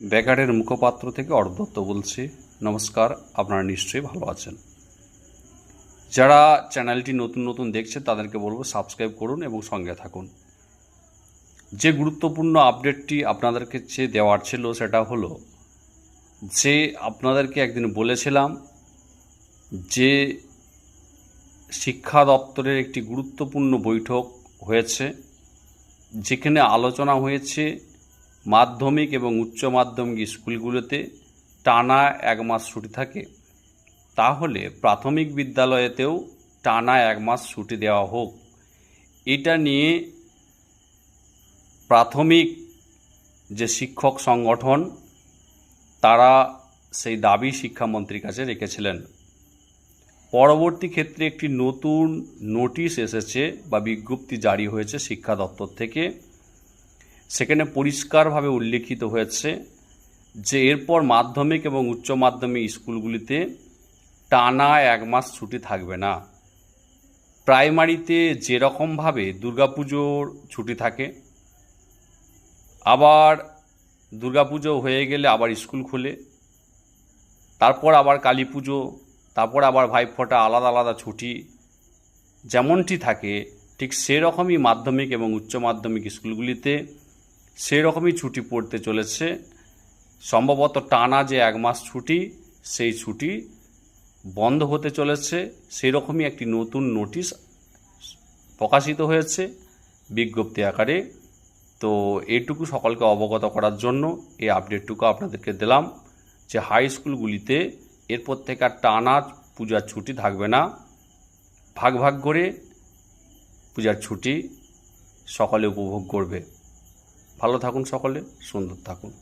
ব্যাকারের মুখপাত্র থেকে অর্ধত্ত বলছি। নমস্কার, আপনারা নিশ্চয়ই ভালো আছেন। যারা চ্যানেলটি নতুন নতুন দেখছে তাদেরকে বলব সাবস্ক্রাইব করুন এবং সঙ্গে থাকুন। যে গুরুত্বপূর্ণ আপডেটটি আপনাদেরকে যে দেওয়ার ছিল, সেটা হলো যে আপনাদেরকে একদিন বলেছিলাম যে শিক্ষা দপ্তরের একটি গুরুত্বপূর্ণ বৈঠক হয়েছে, যেখানে আলোচনা হয়েছে মাধ্যমিক এবং উচ্চ মাধ্যমিক স্কুলগুলোতে টানা এক মাস ছুটি থাকে। তাহলে প্রাথমিক বিদ্যালয়েতেও টানা এক মাস ছুটি দেওয়া হোক। এটা নিয়ে প্রাথমিক যে শিক্ষক সংগঠন, তারা সেই দাবি শিক্ষামন্ত্রীর কাছে রেখেছিলেন। পরবর্তী ক্ষেত্রে একটি নতুন নোটিশ এসেছে বা বিজ্ঞপ্তি জারি হয়েছে শিক্ষা দপ্তর থেকে। সেখানে পরিষ্কারভাবে উল্লেখিত হয়েছে যে এরপর মাধ্যমিক এবং উচ্চ মাধ্যমিক স্কুলগুলিতে টানা এক মাস ছুটি থাকবে না। প্রাইমারিতে যেরকমভাবে দুর্গাপুজোর ছুটি থাকে, আবার দুর্গাপুজো হয়ে গেলে আবার স্কুল খুলে, তারপর আবার কালী পুজো তারপর আবার ভাইফোঁটা আলাদা আলাদা ছুটি, যেমনটি থাকে, ঠিক সেরকমই মাধ্যমিক এবং উচ্চ মাধ্যমিক স্কুলগুলিতে সেরকমই ছুটি পড়তে চলেছে। সম্ভবত টানা যে এক মাস ছুটি, সেই ছুটি বন্ধ হতে চলেছে। সেরকমই একটি নতুন নোটিশ প্রকাশিত হয়েছে বিজ্ঞপ্তি আকারে। তো এটুকু সকলকে অবগত করার জন্য এই আপডেটটুকু আপনাদেরকে দিলাম যে হাই স্কুলগুলিতে এরপর থেকে আর টানা পূজার ছুটি থাকবে না। ভাগ ভাগ করে পূজার ছুটি সকলে উপভোগ করবে। ভালো থাকুন সকলে সুন্দর থাকুন।